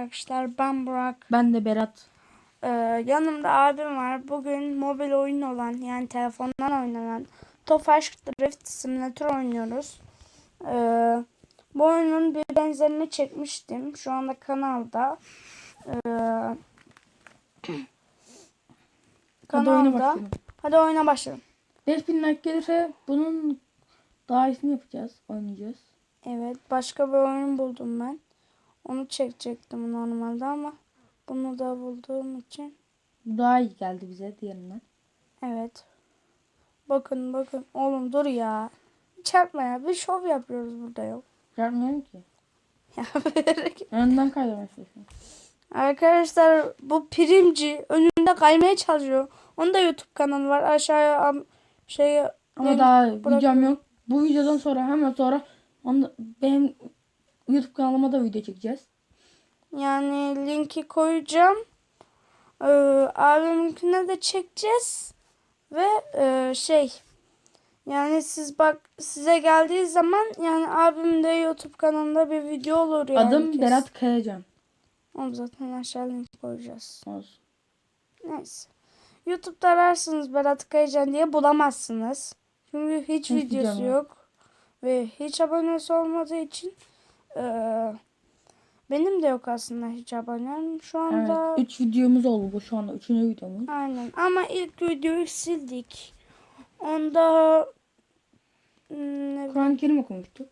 arkadaşlar ben Burak. Ben de Berat. Ee, yanımda abim var. Bugün mobil oyun olan yani telefondan oynanan Tofaş Drift Simulator oynuyoruz. Ee, bu oyunun bir benzerini çekmiştim. Şu anda kanalda. Ee, Hadi oyuna kanalda. başlayalım. Hadi oyuna başlayalım. 5000 like gelirse bunun daha iyisini yapacağız. Oynayacağız. Evet başka bir oyun buldum ben. Onu çekecektim normalde ama bunu da bulduğum için Bu daha iyi geldi bize diğerinden. Evet. Bakın bakın. Oğlum dur ya. Çarpma ya. Bir şov yapıyoruz burada yok. Yapmıyorum ki. Ya Önden kaydıramaya çalışıyorum. Arkadaşlar bu primci önünde kaymaya çalışıyor. Onun da YouTube kanalı var. Aşağıya am- şey Ama daha bırakıyorum. videom yok. Bu videodan sonra hemen sonra onu, benim YouTube kanalıma da video çekeceğiz. yani linki koyacağım. Ee, abiminkine de çekeceğiz. Ve e, şey yani siz bak size geldiği zaman yani abim de YouTube kanalında bir video olur yani. Adım kesin. Berat Kayacan. Onu zaten aşağı link koyacağız. Olsun. Neyse. YouTube'da ararsınız Berat Kayacan diye bulamazsınız. Çünkü hiç, Hiç videosu yok. Ve hiç abonesi olmadığı için eee, benim de yok aslında hiç abonem. Şu anda Evet. 3 videomuz oldu bu şu anda. 3. videomuz. aynen ama ilk videoyu sildik. Onda hmm, ne- Kur'an-ı Kerim okumuştuk.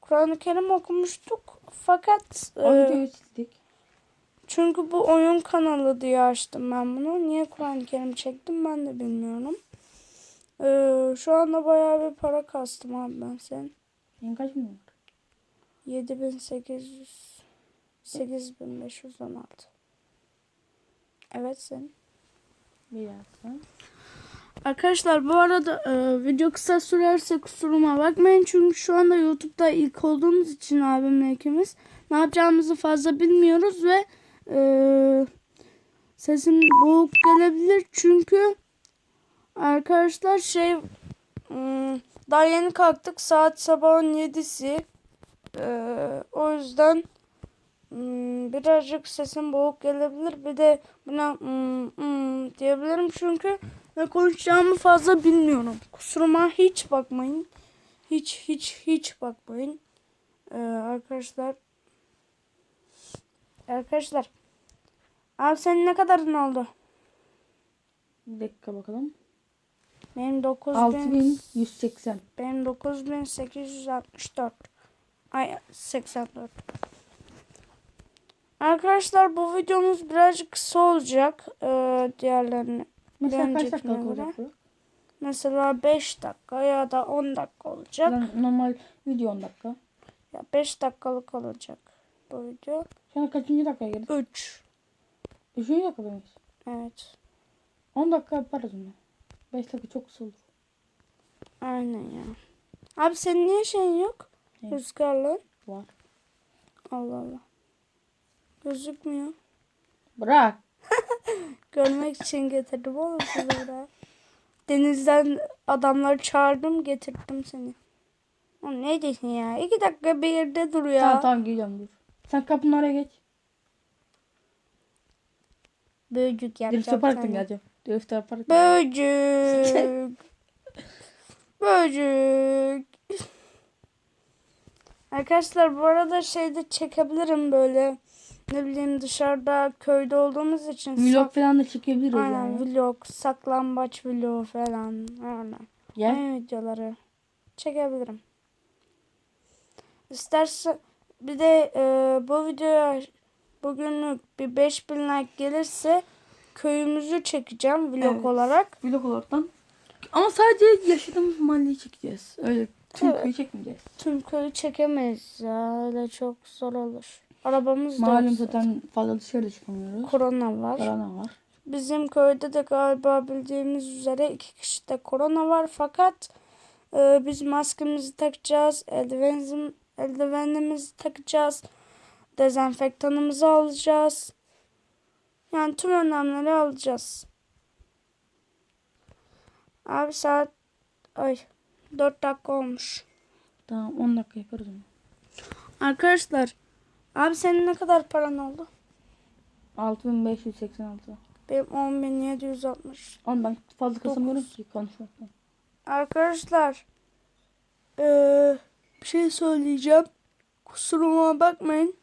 Kur'an-ı Kerim okumuştuk. Fakat O eee, videoyu sildik. Çünkü bu oyun kanalı diye açtım ben bunu. Niye Kur'an-ı Kerim çektim ben de bilmiyorum. Ee, şu anda bayağı bir para kastım abi ben sen. Senin kaç milyon? 7800 8516. Evet sen. Bir dakika. Arkadaşlar bu arada e, video kısa sürerse kusuruma bakmayın. Çünkü şu anda YouTube'da ilk olduğumuz için abimle ikimiz ne yapacağımızı fazla bilmiyoruz ve e, sesim boğuk gelebilir. Çünkü arkadaşlar şey hmm, daha yeni kalktık. Saat sabahın 7'si. E, o yüzden hmm, birazcık sesim boğuk gelebilir. Bir de buna hmm, hmm diyebilirim çünkü ne konuşacağımı fazla bilmiyorum. Kusuruma hiç bakmayın. Hiç hiç hiç bakmayın. Ee, arkadaşlar. Arkadaşlar. Abi senin ne kadarın oldu? Bir dakika bakalım. Benim 9000 6180. benim 9864. Ay 84. Arkadaşlar bu videomuz birazcık kısa olacak. Ee, diğerlerini Mesela kaç dakika olacak bu? Mesela 5 dakika ya da 10 dakika olacak. Lan Normal video 10 dakika. Ya 5 dakikalık olacak bu video. Şu an kaçıncı dakikaya girdik? 3. Üçüncü dakikada mıyız? Evet. 10 dakika yaparız onu. 5 dakika çok kısa olur. Aynen ya. Abi senin niye şeyin yok? Ne? Rüzgarlı. Var. Allah Allah. Gözükmüyor. Bırak. Görmek için getirdim oğlum sizi buraya. Denizden adamları çağırdım getirdim seni. Oğlum ne diyorsun ya? İki dakika bir yerde dur ya. Tamam tamam geliyorum dur. Sen kapının oraya geç. Böcük Drift yapacağım yaparak da sana. geleceğim. Drift yaparak da Böcük. Böcük. Arkadaşlar bu arada şeyde çekebilirim böyle ne bileyim dışarıda köyde olduğumuz için Vlog falan da çekebiliriz aynen yani. vlog, saklambaç vlog falan aynen. Gel. Oyun videoları çekebilirim. İsterse bir de e, bu videoya bugünlük bir 5000 like gelirse köyümüzü çekeceğim vlog Evet. olarak. Vlog olaraktan. Ama sadece yaşadığımız mahalleyi çekeceğiz. Öyle tüm köyü çekmeyeceğiz. Tüm köyü çekemeyiz ya. Öyle çok zor olur. Arabamız da Malum yok zaten fazla dışarıda çıkamıyoruz. Korona var. Korona var. Bizim köyde de galiba bildiğimiz üzere iki kişide korona var. Fakat e, biz maskemizi takacağız. Eldivenimizi, eldivenimizi takacağız. Dezenfektanımızı alacağız. Yani tüm önlemleri alacağız. Abi saat ay 4 dakika olmuş. Tamam 10 dakika yaparız onu. Arkadaşlar Abi senin ne kadar paran oldu? 6586. Benim 10.760. Ama ben fazla kasamıyorum ki konuşmaktan. Arkadaşlar eee, bir şey söyleyeceğim. Kusuruma bakmayın.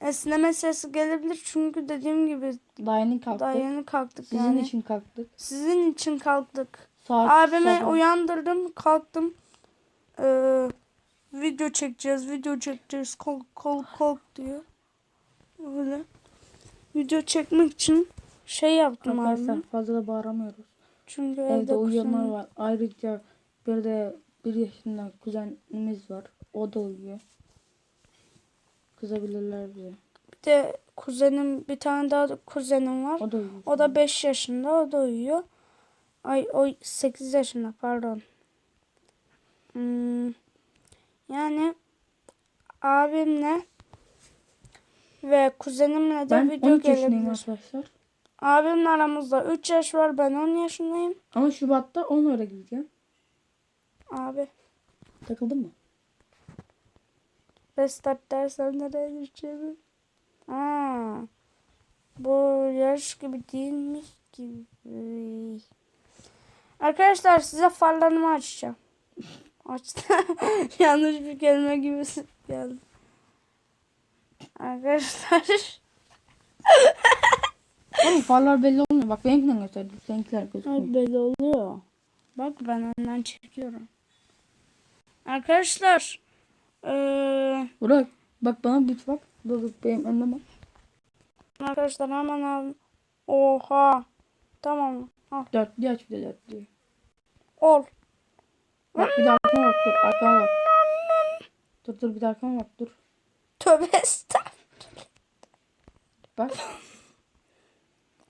Esneme sesi gelebilir çünkü dediğim gibi Daha yeni kalktık. daha yeni kalktık Sizin yani. için kalktık. Sizin için kalktık. Saat Abime sabah. uyandırdım kalktım. Eee, video çekeceğiz video çekeceğiz kalk kalk kalk diyor. Böyle. Video çekmek için şey yaptım Arkadaşlar abi. fazla da bağıramıyoruz. Çünkü Evde evde uyuyanlar var. Ayrıca bir de bir yaşında kuzenimiz var. O da uyuyor. Kızabilirler bize. Bir de kuzenim bir tane daha da kuzenim var. O da uyuyor. O da 5 yaşında o da uyuyor. Ay o 8 yaşında pardon. Hmm, yani abimle ve kuzenimle de ben video 13 yaşındayım gelebilir. arkadaşlar. Abimle aramızda 3 yaş var ben 10 yaşındayım. Ama Şubat'ta onlara gideceğim. Abi Takıldın mı? restart dersen nereye düşeceğimi. Aa, bu yarış gibi değilmiş gibi. Arkadaşlar size farlarımı açacağım. Açtım. Yanlış bir kelime gibi geldi. Arkadaşlar. Oğlum farlar belli olmuyor. Bak benimkinden gösterdim. Seninkiler gözükmüyor. Evet belli oluyor. Bak ben önden çekiyorum. Arkadaşlar. Eee Burak bak bana bir bak. Dur benim önüme bak. arkadaşlar hemen al. Oha. Tamam. Al. Dörtlü aç bir de dörtlü. Ol. Bak bir de arkama bak dur. Arkama bak. Dur dur bir de arkama bak dur. Tövbe estağfurullah. Bak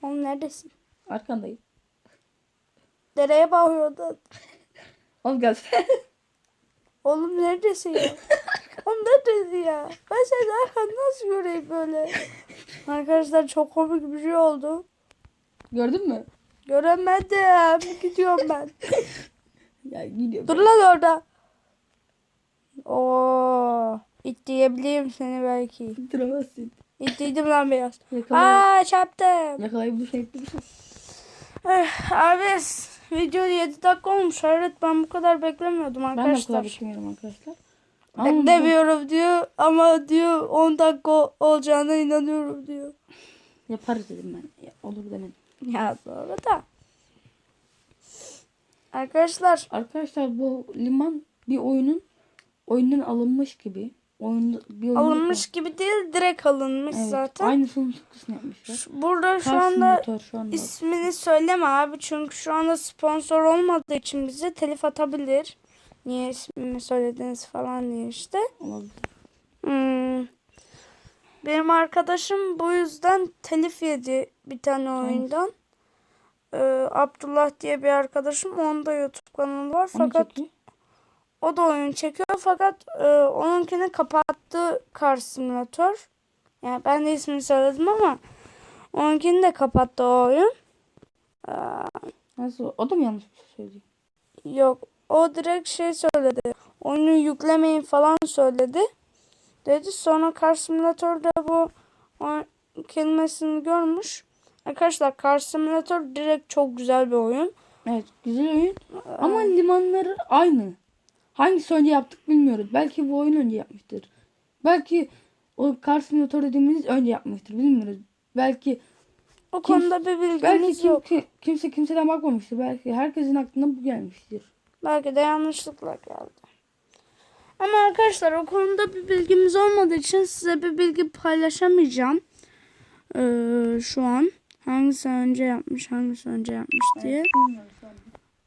Oğlum neredesin? arkandayım. Nereye bakıyordun? Oğlum gel. Oğlum neredesin ya? Oğlum neredesin ya? Ben seni arkanı nasıl göreyim böyle? Arkadaşlar çok komik bir şey oldu. Gördün mü? Göremedim. Gidiyorum ben. Ya gidiyor. Dur lan orada. Oo. İtleyebilirim seni belki. Duramazsın. İttiydim lan biraz. Yakalayıp, Aa çarptım. durursun. Eh, Abi video 7 dakika olmuş. Hayret ben bu kadar beklemiyordum Ben de o kadar arkadaşlar. beklemiyorum arkadaşlar. Ama bu- Beklemiyorum diyor ama diyor 10 dakika olacağına inanıyorum diyor. yaparız dedim ben. Ya, olur demedim. Ya doğru da. Arkadaşlar Arkadaşlar bu liman bir oyunun oyundan alınmış gibi. Oyunda bir oyun alınmış gibi değil direkt alınmış Evet, zaten. Aynısının sıkısını yapmışlar. Şu- Burada şu anda simülatör şu anda. ismini söyleme abi çünkü şu anda sponsor olmadığı için bize telif atabilir. Niye ismini söylediniz falan diye işte. Olabilir. Hmm. Benim arkadaşım bu yüzden telif yedi bir tane oyundan. Ee, Abdullah diye bir arkadaşım. Onda YouTube kanalı var. Onu Fakat çekiyor. o da oyun çekiyor. Fakat e, onunkini kapattı Car Simulator. Yani ben de ismini söyledim ama onunkini de kapattı o oyun. Ee, Nasıl? O da mı yanlış bir şey söyledi? Yok. O direkt şey söyledi. Oyunu yüklemeyin falan söyledi. Dedi. Sonra Car Simulator'da bu kelimesini görmüş. Arkadaşlar Car Simulator direkt çok güzel bir oyun. Evet güzel oyun. Ama limanları aynı. Hangisi önce yaptık bilmiyoruz. Belki bu oyun önce yapmıştır. Belki o Car Simulator dediğimiz önce yapmıştır. Bilmiyoruz. Belki O Kim- konuda bir belki bilgimiz kim, yok. ki- kimse kimseden bakmamıştır. Belki herkesin aklına bu gelmiştir. Belki de yanlışlıkla geldi. Ama arkadaşlar o konuda bir bilgimiz olmadığı için size bir bilgi paylaşamayacağım. Ee, şu an. Hangisi önce yapmış, hangisi önce yapmış diye.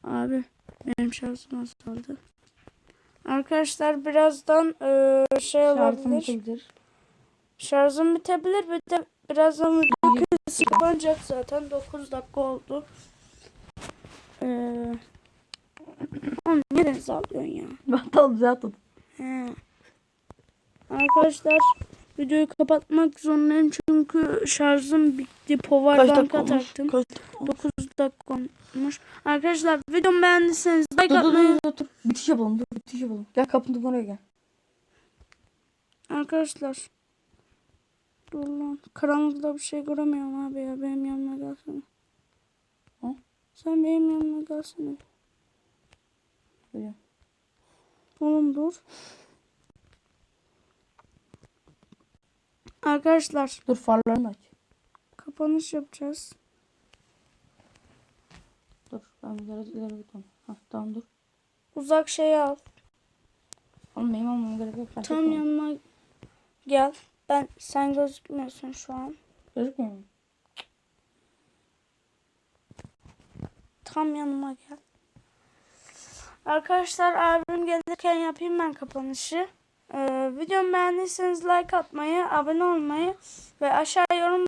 Abi benim şarjım azaldı. Arkadaşlar birazdan eee, şey Şartım olabilir. bitebilir. Şarjım bitebilir. Bir de birazdan video kapanacak zaten. 9 dakika oldu. Eee Oğlum nereye sallıyorsun ya? Batal zaten. He. Arkadaşlar videoyu kapatmak zorundayım çünkü şarjım bitti. Power bank'a taktım. 9 dakika olmuş. Arkadaşlar videomu beğendiyseniz like Dur atmayı dur dur. dur. Bitiş yapalım. Dur bitiş yapalım. Gel kapının oraya gel. Arkadaşlar Dur lan. Karanlıkta bir şey göremiyorum abi ya. Benim yanıma gelsene. Ha? Sen benim yanıma gelsene. Böyle. Oğlum dur. Arkadaşlar Dur farlarını aç. kapanış yapacağız. Dur ben biraz ileri gitmem. Hah tamam dur. Uzak şeyi al. Oğlum benim almam gerek yok. Fark Tam etmiyor. yanıma gel. Ben sen gözükmüyorsun şu an. Gözükmüyor mu? Tam yanıma gel. Arkadaşlar abim gelirken yapayım ben kapanışı. Ee, videomu beğendiyseniz like atmayı, abone olmayı ve aşağı yorum